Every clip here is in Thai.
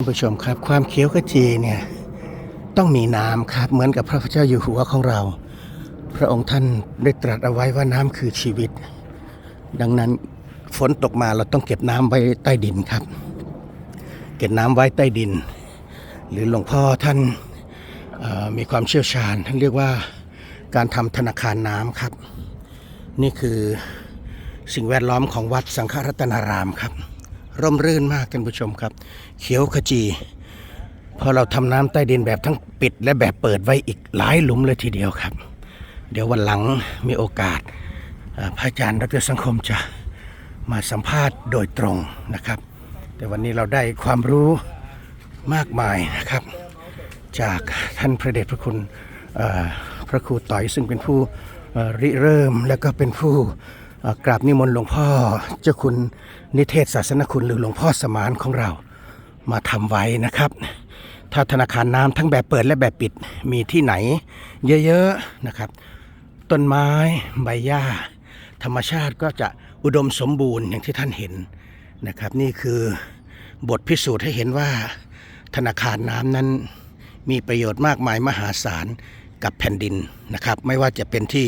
ท่านผู้ชมครับความเขียวขจีเนี่ยต้องมีน้ำครับเหมือนกับพระพุทธเจ้าอยู่หัวของเรา พระองค์ท่านได้ตรัสเอาไว้ว่าน้ำคือชีวิต ดังนั้นฝนตกมาเราต้องเก็บน้ำไว้ใต้ดินครับ เก็บน้ำไว้ใต้ดิน หรือหลวงพ่อท่านมีความเชี่ยวชาญ ท่านเรียกว่าการทำธนาคารน้ำครับ นี่คือสิ่งแวดล้อมของวัดสังฆรัตนารามครับ ร่มรื่นมากท่านผู้ชมครับ เขียวขจีพอเราทำน้ำใต้ดินแบบทั้งปิดและแบบเปิดไว้อีกหลายหลุมเลยทีเดียวครับ เดี๋ยววันหลังมีโอกาสเอ่อพระอาจารย์ดรสังคมจะมาสัมภาษณ์โดยตรงนะครับ แต่วันนี้เราได้ความรู้มากมายนะครับ จากท่านพระเดชพระคุณพระครูต่อยซึ่งเป็นผู้ริเริ่มและก็เป็นผู้ กราบนิมนต์หลวงพ่อเจ้าคุณนิเทศศาสนคุณหรือหลวงพ่อสมานของเรามาทำไว้นะครับ ถ้าธนาคารน้ำทั้งแบบเปิดและแบบปิดมีที่ไหน เยอะๆนะครับ ต้นไม้ใบหญ้า ธรรมชาติก็จะอุดมสมบูรณ์อย่างที่ท่านเห็นนะครับ นี่คือบทพิสูจน์ให้เห็นว่า ธนาคารน้ำนั้นมีประโยชน์มากมายมหาศาล กับแผ่นดินนะครับ ไม่ว่าจะเป็นที่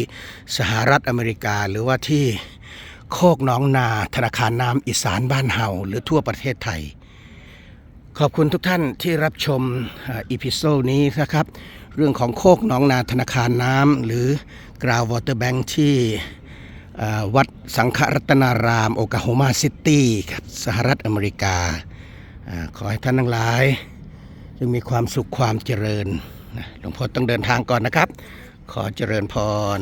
สหรัฐอเมริกาหรือว่าที่โคกน้องนาธนาคารน้ำอีสานบ้านเฮาหรือทั่วประเทศไทย ขอบคุณทุกท่านที่รับชมอีพิโซดนี้นะครับ เรื่องของโคกหนองนาธนาคารน้ำหรือกราววอเตอร์แบงค์ที่วัดสังฆรัตนารามโอกาโฮมาซิตี้ครับสหรัฐอเมริกา ขอให้ท่านทั้งหลายจงมีความสุขความเจริญ หลวงพ่อต้องเดินทางก่อนนะครับ ขอเจริญพร